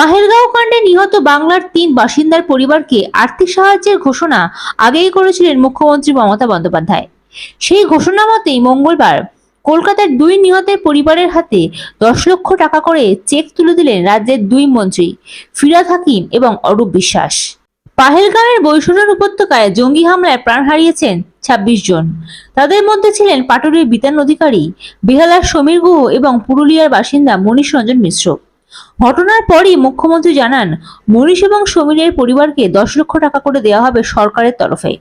পাহেলগাঁও কাণ্ডে নিহত বাংলার তিন বাসিন্দার পরিবারকে আর্থিক সাহায্যের ঘোষণা আগেই করেছিলেন মুখ্যমন্ত্রী মমতা বন্দ্যোপাধ্যায়। সেই ঘোষণা মতেই মঙ্গলবার কলকাতার দুই নিহতের পরিবারের হাতে দশ লক্ষ টাকা করে চেক তুলে দিলেন রাজ্যের দুই মন্ত্রী, ফিরাদ হাকিম এবং অরূপ বিশ্বাস। পাহেলগাঁওয়ের বৈষ্ণব উপত্যকায় জঙ্গি হামলায় প্রাণ হারিয়েছেন ছাব্বিশ জন। তাদের মধ্যে ছিলেন পাটুরির বিতান অধিকারী, বেহালার সমীর গুহ এবং পুরুলিয়ার বাসিন্দা মনীষ রঞ্জন মিশ্র। ঘটনার পরই মুখ্যমন্ত্রী জানান, মনীষ এবং সমীরের পরিবারকে দশ লক্ষ টাকা করে দেওয়া হবে সরকারের তরফে।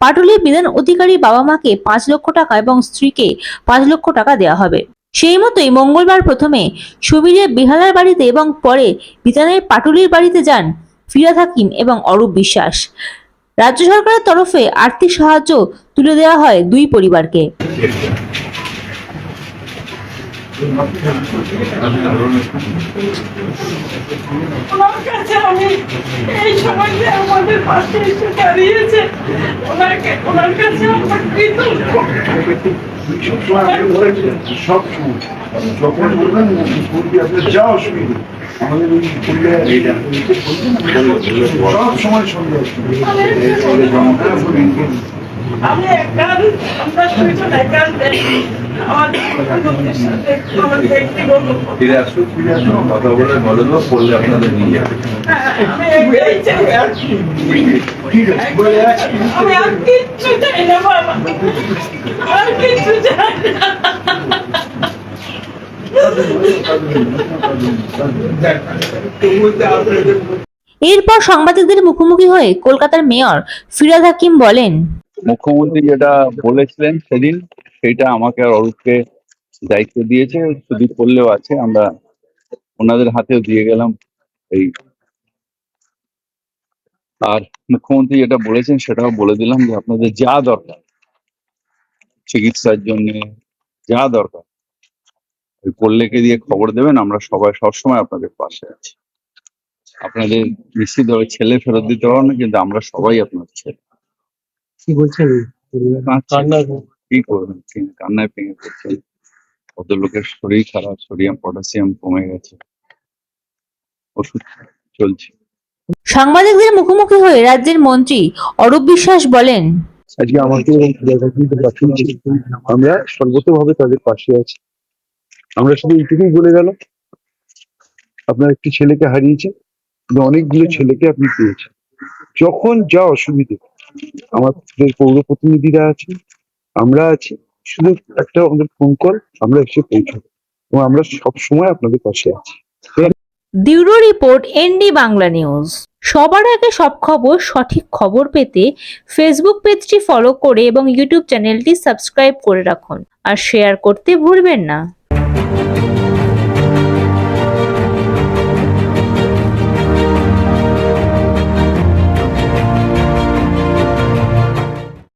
পাটুলির বিধান অধিকারী বাবা মাকে পাঁচ লক্ষ টাকা এবং স্ত্রীকে পাঁচ লক্ষ টাকা দেওয়া হবে। সেই মতোই মঙ্গলবার প্রথমে সমীরের বেহালার বাড়িতে এবং পরে বিতানের পাটুলির বাড়িতে যান ফিরাদ হাকিম এবং অরূপ বিশ্বাস। রাজ্য সরকারের তরফে আর্থিক সাহায্য তুলে দেওয়া হয় দুই পরিবারকে। ওনার কাছে আমি এই সময় যে আমাদের পাশে এসে দাঁড়িয়েছে ওনাকে ওনার কাছে আমার কৃতজ্ঞ। সব সময়। যখন বলবেন বলবি আপনার যা অসুবিধা আমাদের ওই পুরুলিয়ার সব সময় সঙ্গে আমি আমরা দুইজন একাল দেখি। আমাদের সাথে আমার ব্যক্তিগত ফিরে আসুন ফিরে আসুন। কথা বলে বলে দেবো পড়লে আপনাদের নিয়ে যাবে। আমি এটাই চাই ঠিক আছে বলে রাখছি। আমি আর কিচ্ছু চাই না বাবা। আর কিচ্ছু চাই না। এরপর সাংবাদিকদের মুখোমুখি হয়ে কলকাতার মেয়র ফিরাদ হাকিম বলেন মুখ্যমন্ত্রী যেটা বলেছিলেন সেদিন সেটা আমাকে আর অরূপকে দায়িত্ব দিয়েছে শুধু করলেও আছে, আমরা ওনাদের হাতেও দিয়ে গেলাম এই। আর মুখ্যমন্ত্রী যেটা বলেছেন সেটাও বলে দিলাম যে আপনাদের যা দরকার, চিকিৎসার জন্য যা দরকার, ওই কল্লেকে দিয়ে খবর দেবেন, আমরা সবাই সবসময় আপনাদের পাশে আছি। আপনাদের নিশ্চিতভাবে ছেলে ফেরত দিতে পারব না, কিন্তু আমরা সবাই আপনার ছেলে। কি বলছেন। কি করবেন কান্নায় ভেঙে পড়ছেন কত লোকের শরীর খারাপ সোডিয়াম পটাশিয়াম কমে গেছে। ওষুধ চলছে। সাংবাদিকদের মুখোমুখি হয়ে রাজ্যের মন্ত্রী অরূপ বিশ্বাস বলেন আজকে আমাকে এবং পাঠিয়েছে আমরা সর্বতভাবে তাদের পাশে আছি। আমরা শুধু এইটুকুই বলে গেল আপনার একটি ছেলেকে হারিয়েছেন অনেকগুলো ছেলেকে আপনি পেয়েছেন। যখন যা অসুবিধে আমাদের পৌর প্রতিনিধিরা আছে আমরা আছি। শুধু একটা আমাদের ফোন কল আমরা এসে পৌঁছাবো। এবং আমরা সব সময় আপনাদের পাশে আছি। Bureau report ND Bangla news. সবার আগে সব খবর, সঠিক খবর পেতে ফেসবুক পেজটি ফলো করে এবং ইউটিউব চ্যানেলটি সাবস্ক্রাইব করে রাখুন। আর শেয়ার করতে ভুলবেন না।